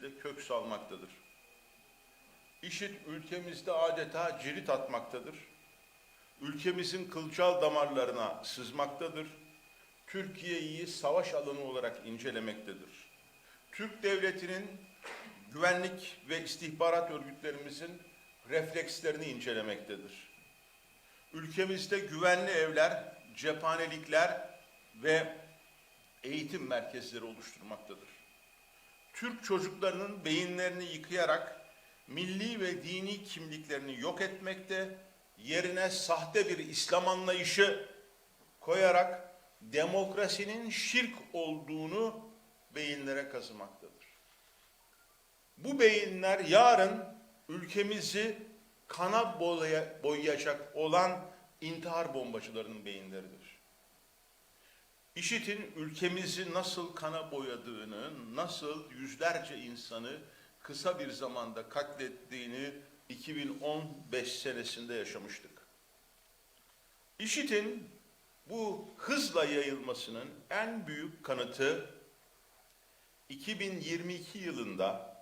şekilde kök salmaktadır. IŞİD ülkemizde adeta cirit atmaktadır. Ülkemizin kılcal damarlarına sızmaktadır. Türkiye'yi savaş alanı olarak incelemektedir. Türk devletinin güvenlik ve istihbarat örgütlerimizin reflekslerini incelemektedir. Ülkemizde güvenli evler, cephanelikler ve eğitim merkezleri oluşturmaktadır. Türk çocuklarının beyinlerini yıkayarak milli ve dini kimliklerini yok etmekte, yerine sahte bir İslam anlayışı koyarak demokrasinin şirk olduğunu beyinlere kazımaktadır. Bu beyinler yarın ülkemizi kana boya- boyayacak olan intihar bombacılarının beyinleridir. İşitin ülkemizi nasıl kana boyadığını, nasıl yüzlerce insanı kısa bir zamanda katlettiğini 2015 senesinde yaşamıştık. İşitin bu hızla yayılmasının en büyük kanıtı 2022 yılında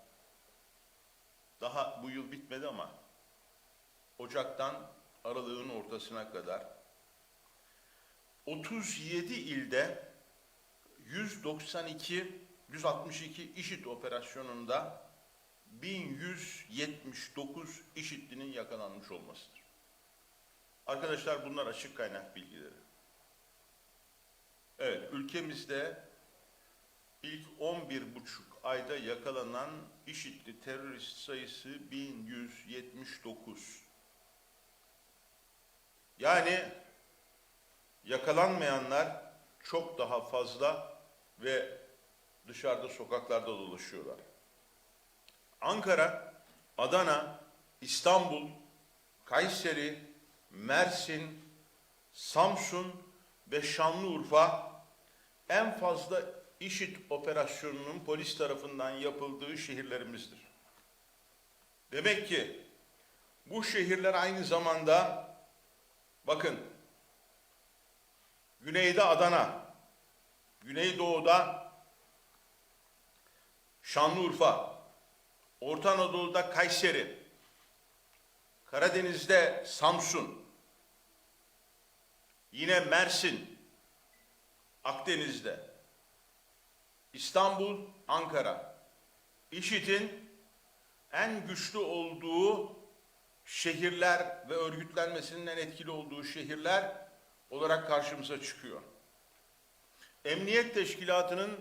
daha bu yıl bitmedi ama Ocak'tan aralığın ortasına kadar 37 ilde 192 162 IŞİD operasyonunda 1179 IŞİD'linin yakalanmış olmasıdır. Arkadaşlar bunlar açık kaynak bilgileri. Evet, ülkemizde ilk 11 buçuk ayda yakalanan IŞİD'li terörist sayısı 1179. Yani yakalanmayanlar çok daha fazla ve dışarıda sokaklarda dolaşıyorlar. Ankara, Adana, İstanbul, Kayseri, Mersin, Samsun ve Şanlıurfa en fazla IŞİD operasyonunun polis tarafından yapıldığı şehirlerimizdir. Demek ki bu şehirler aynı zamanda bakın Güneyde Adana, Güneydoğu'da Şanlıurfa, Orta Anadolu'da Kayseri, Karadeniz'de Samsun, yine Mersin, Akdeniz'de, İstanbul, Ankara. IŞİD'in en güçlü olduğu şehirler ve örgütlenmesinin en etkili olduğu şehirler olarak karşımıza çıkıyor. Emniyet Teşkilatı'nın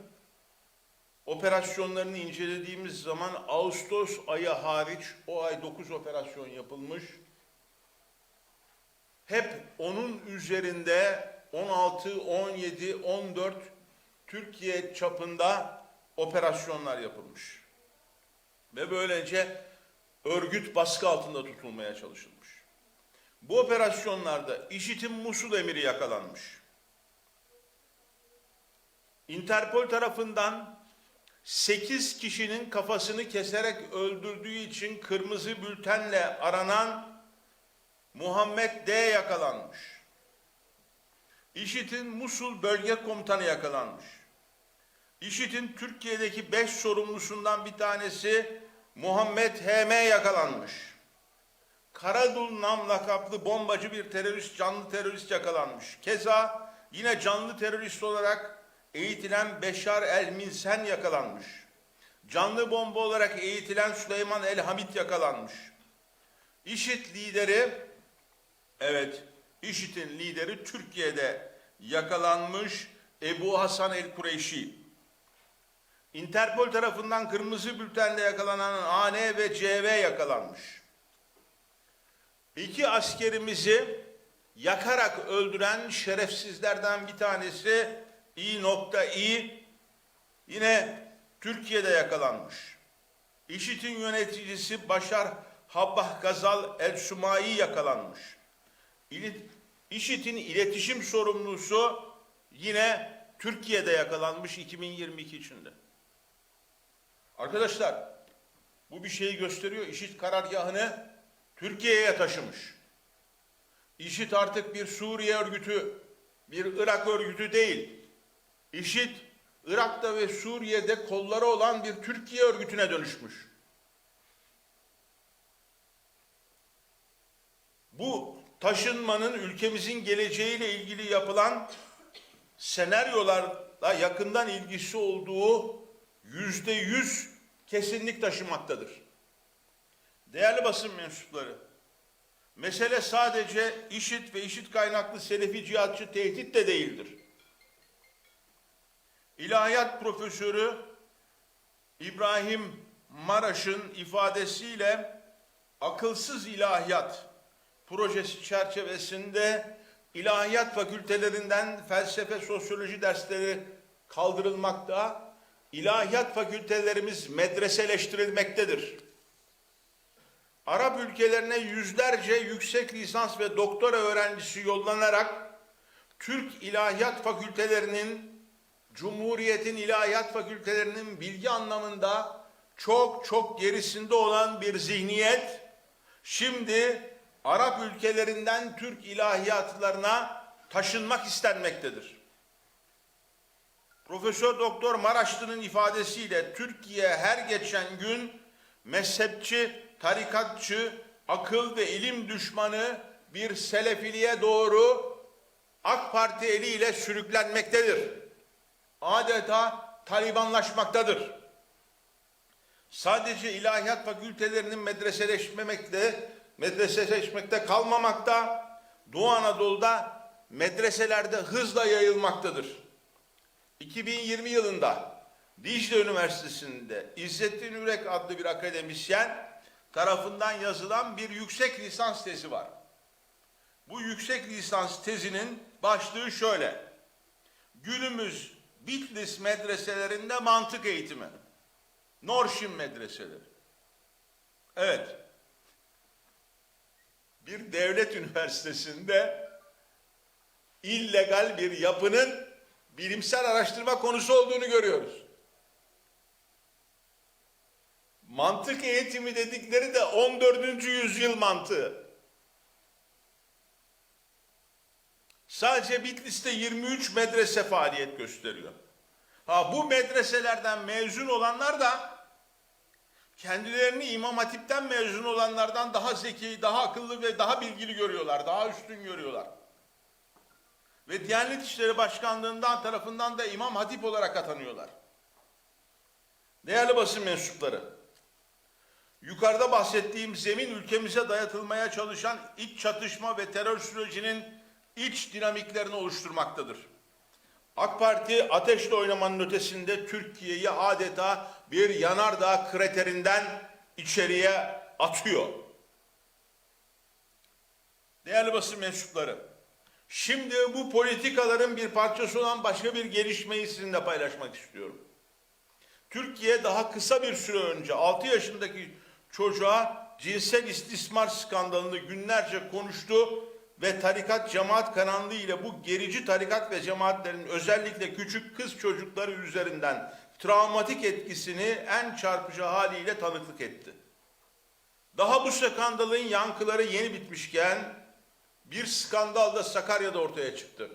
operasyonlarını incelediğimiz zaman Ağustos ayı hariç o ay 9 operasyon yapılmış. Hep onun üzerinde 16, 17, 14 Türkiye çapında operasyonlar yapılmış. Ve böylece örgüt baskı altında tutulmaya çalışılmış. Bu operasyonlarda IŞİD'in Musul emiri yakalanmış. Interpol tarafından 8 kişinin kafasını keserek öldürdüğü için kırmızı bültenle aranan Muhammed D yakalanmış. IŞİD'in Musul bölge komutanı yakalanmış. IŞİD'in Türkiye'deki beş sorumlusundan bir tanesi Muhammed HM yakalanmış. Karadul Nam lakaplı bombacı bir terörist, canlı terörist yakalanmış. Keza yine canlı terörist olarak eğitilen Beşar El Minsen yakalanmış. Canlı bomba olarak eğitilen Süleyman El Hamit yakalanmış. IŞİD lideri, evet IŞİD'in lideri Türkiye'de yakalanmış Ebu Hasan El Kureyşi. Interpol tarafından kırmızı bültenle yakalanan AN ve CV yakalanmış. İki askerimizi yakarak öldüren şerefsizlerden bir tanesi İ nokta İ yine Türkiye'de yakalanmış. İŞİD'in yöneticisi Başar Habbah Gazal El Sumai yakalanmış. İŞİD'in iletişim sorumlusu yine Türkiye'de yakalanmış 2022 içinde. Arkadaşlar bu bir şeyi gösteriyor. İŞİD karargahını Türkiye'ye taşımış. İŞİD artık bir Suriye örgütü, bir Irak örgütü değil. İŞİD Irak'ta ve Suriye'de kolları olan bir Türkiye örgütüne dönüşmüş. Bu taşınmanın ülkemizin geleceğiyle ilgili yapılan senaryolarla yakından ilgisi olduğu yüzde yüz kesinlik taşımaktadır. Değerli basın mensupları, mesele sadece işit ve işit kaynaklı selefi cihatçı tehdit de değildir. İlahiyat profesörü İbrahim Maraş'ın ifadesiyle akılsız ilahiyat projesi çerçevesinde ilahiyat fakültelerinden felsefe, sosyoloji dersleri kaldırılmakta, ilahiyat fakültelerimiz medreseleştirilmektedir. Arap ülkelerine yüzlerce yüksek lisans ve doktora öğrencisi yollanarak Türk ilahiyat fakültelerinin Cumhuriyet'in ilahiyat fakültelerinin bilgi anlamında çok çok gerisinde olan bir zihniyet şimdi Arap ülkelerinden Türk ilahiyatlarına taşınmak istenmektedir. Profesör Doktor Maraşlı'nın ifadesiyle Türkiye her geçen gün mezhepçi, tarikatçı, akıl ve ilim düşmanı bir selefiliğe doğru AK Parti eliyle sürüklenmektedir. Adeta talibanlaşmaktadır. Sadece ilahiyat fakültelerinin medreseleşmemekte, medreseleşmekte kalmamakta, Doğu Anadolu'da medreselerde hızla yayılmaktadır. 2020 yılında Dicle Üniversitesi'nde İzzettin Ürek adlı bir akademisyen tarafından yazılan bir yüksek lisans tezi var. Bu yüksek lisans tezinin başlığı şöyle. Günümüz Bitlis medreselerinde mantık eğitimi. Norşin medreseleri. Evet. Bir devlet üniversitesinde illegal bir yapının bilimsel araştırma konusu olduğunu görüyoruz. Mantık eğitimi dedikleri de 14. yüzyıl mantığı. Sadece Bitlis'te 23 medrese faaliyet gösteriyor. Ha bu medreselerden mezun olanlar da kendilerini İmam Hatip'ten mezun olanlardan daha zeki, daha akıllı ve daha bilgili görüyorlar, daha üstün görüyorlar. Ve Diyanet İşleri Başkanlığı'ndan tarafından da İmam Hatip olarak atanıyorlar. Değerli basın mensupları, yukarıda bahsettiğim zemin ülkemize dayatılmaya çalışan iç çatışma ve terör sürecinin iç dinamiklerini oluşturmaktadır. AK Parti ateşle oynamanın ötesinde Türkiye'yi adeta bir yanardağ kraterinden içeriye atıyor. Değerli basın mensupları, şimdi bu politikaların bir parçası olan başka bir gelişmeyi sizinle paylaşmak istiyorum. Türkiye daha kısa bir süre önce 6 yaşındaki çocuğa cinsel istismar skandalını günlerce konuştu ve tarikat cemaat karanlığı ile bu gerici tarikat ve cemaatlerin özellikle küçük kız çocukları üzerinden travmatik etkisini en çarpıcı haliyle tanıklık etti. Daha bu skandalın yankıları yeni bitmişken bir skandal da Sakarya'da ortaya çıktı.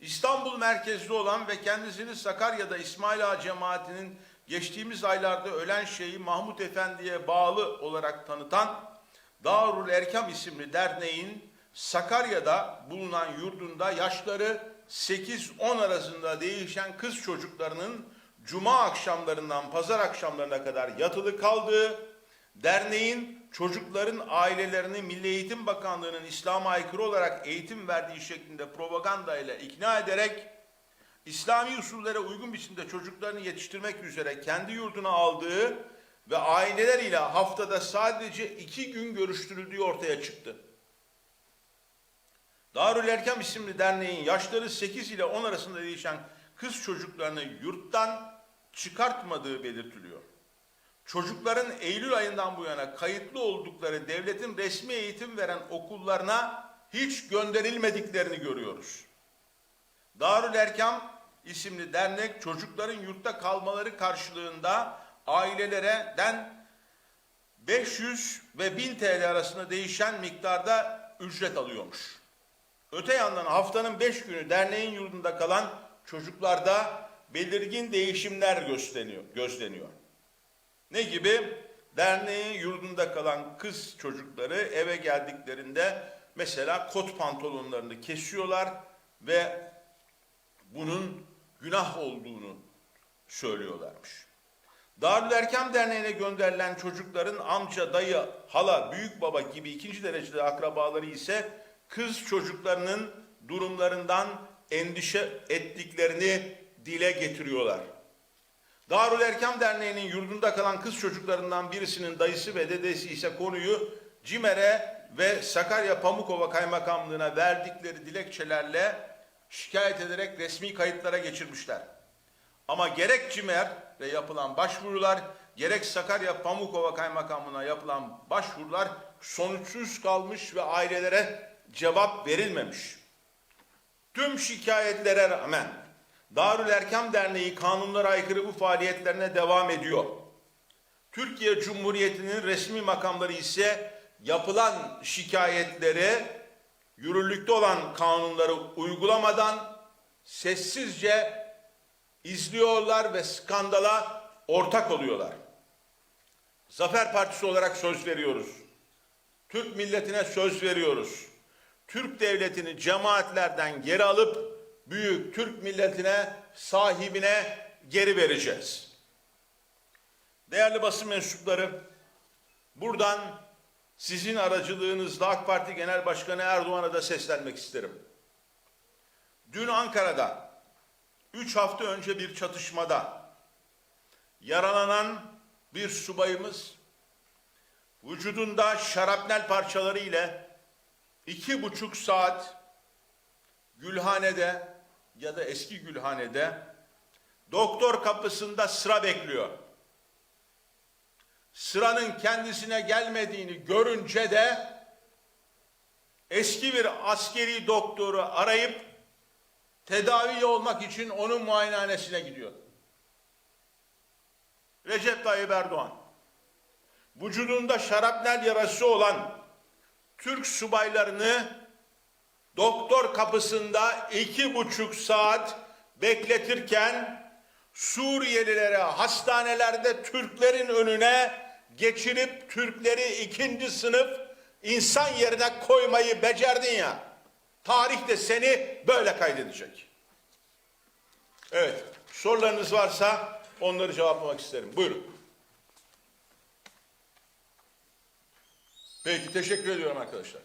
İstanbul merkezli olan ve kendisini Sakarya'da İsmail Ağa cemaatinin geçtiğimiz aylarda ölen şeyi Mahmut Efendi'ye bağlı olarak tanıtan Darul Erkam isimli derneğin Sakarya'da bulunan yurdunda yaşları 8-10 arasında değişen kız çocuklarının cuma akşamlarından pazar akşamlarına kadar yatılı kaldığı, derneğin çocukların ailelerini Milli Eğitim Bakanlığı'nın İslam'a aykırı olarak eğitim verdiği şeklinde propaganda ile ikna ederek İslami usullere uygun biçimde çocuklarını yetiştirmek üzere kendi yurduna aldığı ve aileler ile haftada sadece iki gün görüştürüldüğü ortaya çıktı. Darül Erkam isimli derneğin yaşları 8 ile 10 arasında değişen kız çocuklarını yurttan çıkartmadığı belirtiliyor. Çocukların Eylül ayından bu yana kayıtlı oldukları devletin resmi eğitim veren okullarına hiç gönderilmediklerini görüyoruz. Darül Erkam isimli dernek çocukların yurtta kalmaları karşılığında ailelerden 500 ve 1000 TL arasında değişen miktarda ücret alıyormuş. Öte yandan haftanın 5 günü derneğin yurdunda kalan çocuklarda belirgin değişimler gözleniyor. gözleniyor. Ne gibi? Derneğin yurdunda kalan kız çocukları eve geldiklerinde mesela kot pantolonlarını kesiyorlar ve bunun günah olduğunu söylüyorlarmış. Darül Erkam Derneği'ne gönderilen çocukların amca, dayı, hala, büyük baba gibi ikinci derecede akrabaları ise kız çocuklarının durumlarından endişe ettiklerini dile getiriyorlar. Darül Erkam Derneği'nin yurdunda kalan kız çocuklarından birisinin dayısı ve dedesi ise konuyu CİMER'e ve Sakarya Pamukova Kaymakamlığı'na verdikleri dilekçelerle şikayet ederek resmi kayıtlara geçirmişler. Ama gerek CİMER'e yapılan başvurular, gerek Sakarya Pamukova Kaymakamlığı'na yapılan başvurular sonuçsuz kalmış ve ailelere cevap verilmemiş. Tüm şikayetlere rağmen Darül Erkam Derneği kanunlara aykırı bu faaliyetlerine devam ediyor. Türkiye Cumhuriyeti'nin resmi makamları ise yapılan şikayetleri yürürlükte olan kanunları uygulamadan sessizce izliyorlar ve skandala ortak oluyorlar. Zafer Partisi olarak söz veriyoruz. Türk milletine söz veriyoruz. Türk devletini cemaatlerden geri alıp büyük Türk milletine, sahibine geri vereceğiz. Değerli basın mensupları, buradan sizin aracılığınızla AK Parti Genel Başkanı Erdoğan'a da seslenmek isterim. Dün Ankara'da, üç hafta önce bir çatışmada yaralanan bir subayımız vücudunda şarapnel parçaları ile iki buçuk saat Gülhane'de ya da eski Gülhane'de doktor kapısında sıra bekliyor. Sıranın kendisine gelmediğini görünce de eski bir askeri doktoru arayıp tedavi olmak için onun muayenehanesine gidiyor. Recep Tayyip Erdoğan vücudunda şarapnel yarası olan Türk subaylarını doktor kapısında iki buçuk saat bekletirken Suriyelilere hastanelerde Türklerin önüne geçirip Türkleri ikinci sınıf insan yerine koymayı becerdin ya. Tarih de seni böyle kaydedecek. Evet, sorularınız varsa onları cevaplamak isterim. Buyurun. Peki, teşekkür ediyorum arkadaşlar.